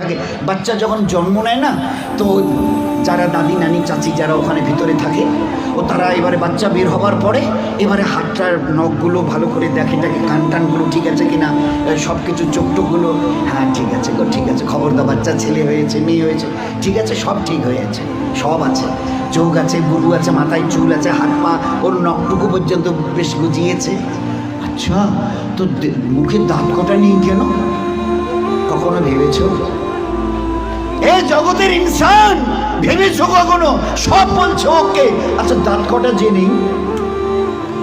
থাকে। বাচ্চা যখন জন্ম নেয় না, তো যারা দাদি, নানি, চাচি যারা ওখানে ভিতরে থাকে, ও তারা এবারে বাচ্চা বের হবার পরে এবারে হাতটার নখগুলো ভালো করে দেখে দেখে কান টানগুলো ঠিক আছে কিনা সব কিছু চোখ টোকগুলো হ্যাঁ ঠিক আছে গো, ঠিক আছে, খবরদার বাচ্চা, ছেলে হয়েছে, মেয়ে হয়েছে, ঠিক আছে, সব ঠিক হয়েছে, সব আছে, চোখ আছে, গুরু আছে, মাথায় চুল আছে, হাত পা, ওর নখটুকু পর্যন্ত বেশ গুজিয়েছে। আচ্ছা তো মুখের দাঁত কটা নেই কেন? কখনো ভেবেছো? এ জগতের ইনসান, ভেবেছো কখনো? সব বলছো, ওকে। আচ্ছা দাঁত কটা জেনেই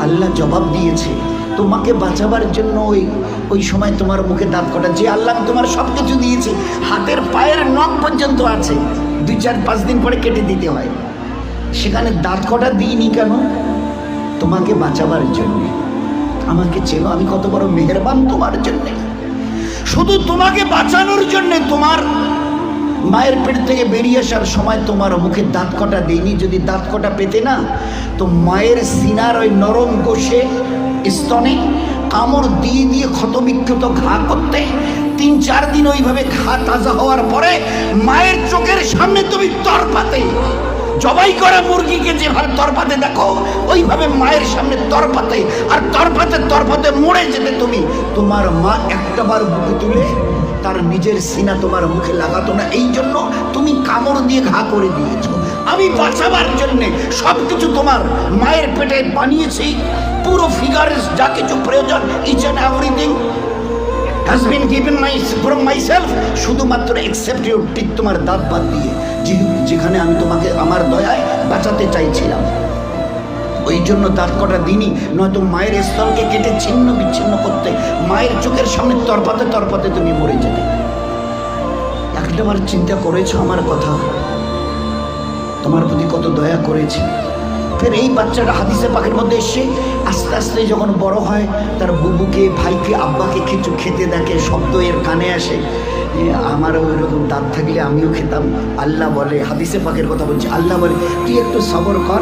আল্লাহ জবাব দিয়েছে, তোমাকে বাঁচাবার জন্য ওই ওই সময় তোমার মুখে দাঁত কটা। যে আল্লাহ তোমার সব কিছু দিয়েছে, হাতের পায়ের নখ পর্যন্ত আছে। দুই, চার, পাঁচ দিন পরে কেটে দিতে হয়। সেখানে দাঁত কটা দিইনি কেন? তোমাকে বাঁচাবার জন্য। আমাকে চেনো, আমি কত বড় মেহেরবান তোমার জন্যে। শুধু তোমাকে বাঁচানোর জন্যে তোমার মায়ের পেট থেকে বেরিয়ে আসার সময় তোমার মুখে দাঁত কটা দেয়নি? যদি দাঁত কটা পেতে না, তো মায়ের সিনার ওই নরম কোষে স্তনে কামড় দিয়ে দিয়ে ক্ষতবিক্ষত ঘা করতে তিন চার দিন ওইভাবে ঘা তাজা হওয়ার পরে মায়ের চোখের সামনে তুমি তরপাতে জবাই করা মুরগিকে যেভাবে তরপাতে দেখো, ওইভাবে মায়ের সামনে তরপাতে, আর তরপাতে তরপাতে মরে যেতে তুমি। তোমার মা একটাবার বুকে তুলে, তার নিজের সিনা তোমার মুখে লাগাতো না। এই জন্য তুমি কামড় দিয়ে ঘা করে দিয়েছ। আমি বাঁচাবার জন্যে সব কিছু তোমার মায়ের পেটে বানিয়েছি। পুরো ফিগারের যা কিছু প্রয়োজন each and everything has been given my from my শুধুমাত্র এক্সেপ্ট ইউর টিক তোমার দাঁত বাদ দিয়ে যেখানে আমি তোমাকে আমার দয়ায় বাঁচাতে চাইছিলাম। ওই জন্য দাঁত কটা দিনই নয়তো মায়ের স্তনকে কেটে ছিন্ন বিচ্ছিন্ন করতে, মায়ের চোখের সামনে তরপাতে তরপাতে তুমি মরে যেতে। একটাবার চিন্তা করেছ আমার কথা? তোমার প্রতি কত দয়া করেছি। ফের এই বাচ্চাটা হাদিসে পাখির মধ্যে এসে আস্তে আস্তে যখন বড় হয়, তার বুবুকে, ভাইকে, আব্বাকে কিছু খেতে দেখে, শব্দ এর কানে আসে আমারও ওইরকম দাঁত থাকলে আমিও খেতাম। আল্লাহ বলে, হাদিসে পাখির কথা বলছি, আল্লাহ বলে, তুই একটু সবর কর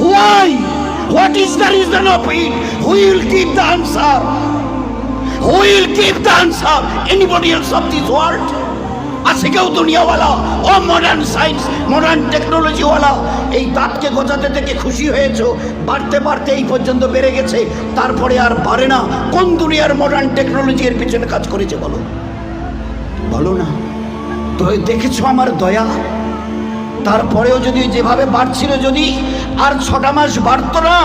Why what is the reason of it who will keep the answer who will keep the answer anybody else of this world আছে কেউ দুনিয়াওয়ালা ও মডার্ন সায়েন্স মডার্ন টেকনোলজিওয়ালা এই দাঁতকে গজাতে থেকে খুশি হয়েছো? বাড়তে বাড়তে এই পর্যন্ত বেড়ে গেছে, তারপরে আর বাড়ে না। কোন দুনিয়ার মডার্ন টেকনোলজি এর পিছনে কাজ করেছে বলো? বলো না। তো দেখেছ আমার দয়া? তারপরেও যদি যেভাবে বাড়ছিল, যদি আর ছটা মাস বাড়তো না,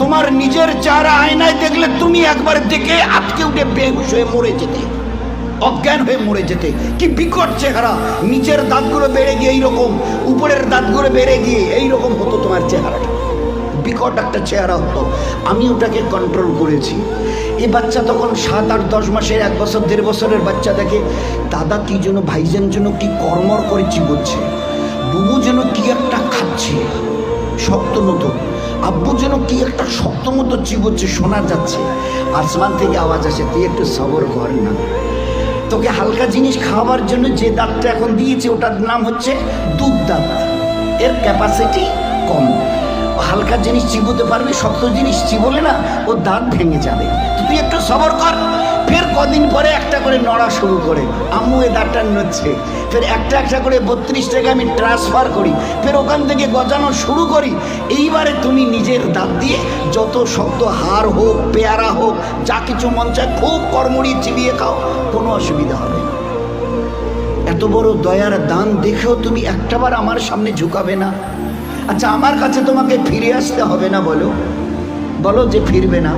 তোমার নিজের চেহারা আয়নায় দেখলে তুমি একবার দেখে আটকে উঠে বেহুশ হয়ে মরে যেতে, অজ্ঞান হয়ে মরে যেতে। কি বিকট চেহারা। নিচের দাঁতগুলো বেড়ে গিয়ে এইরকম, উপরের দাঁতগুলো বেড়ে গিয়ে এইরকম হতো তোমার চেহারাটা। বিকট একটা চেহারা হতো। আমি ওটাকে কন্ট্রোল করেছি। এই বাচ্চা তখন সাত আট দশ মাসের, এক বছর, দেড় বছরের বাচ্চা দেখে, দাদা কি যেন ভাইজান যেন কি কর্মর করে চিবোচ্ছে। বুবু যেন কি একটা খাচ্ছে, শক্ত মতো। আব্বু যেন কি একটা শক্ত মতো চিবোচ্ছে শোনা যাচ্ছে। আসমান থেকে আওয়াজ আসে, তুই একটু সবর কর না। তোকে হালকা জিনিস খাওয়াবার জন্য যে দাঁতটা এখন দিয়েছে, ওটার নাম হচ্ছে দুধ দাঁত। এর ক্যাপাসিটি কম। হালকা জিনিস চিবোতে পারবে, শক্ত জিনিস চিবোলে না, ও দাঁত ভেঙে যাবে। তুই একটু সবর কর। ফের কদিন পরে একটা করে নড়া শুরু করে। আম্মু এ দাঁতটা নড়ছে। ফের একটা একটা করে বত্রিশ টাকা আমি ট্রান্সফার করি। ফের ওখান থেকে গজানো শুরু করি। এইবারে তুমি নিজের দাঁত দিয়ে যত শক্ত হার হোক, পেয়ারা হোক, যা কিছু মন চায় খুব কর্মড়ি চিবিয়ে খাও, কোনো অসুবিধা হবে না। এত বড় দয়ার দান দেখেও তুমি একটাবার আমার সামনে ঝুঁকাবে না। আচ্ছা আমার কাছে তোমাকে ফিরে আসতে হবে না বলো? বলো যে ফিরবে না।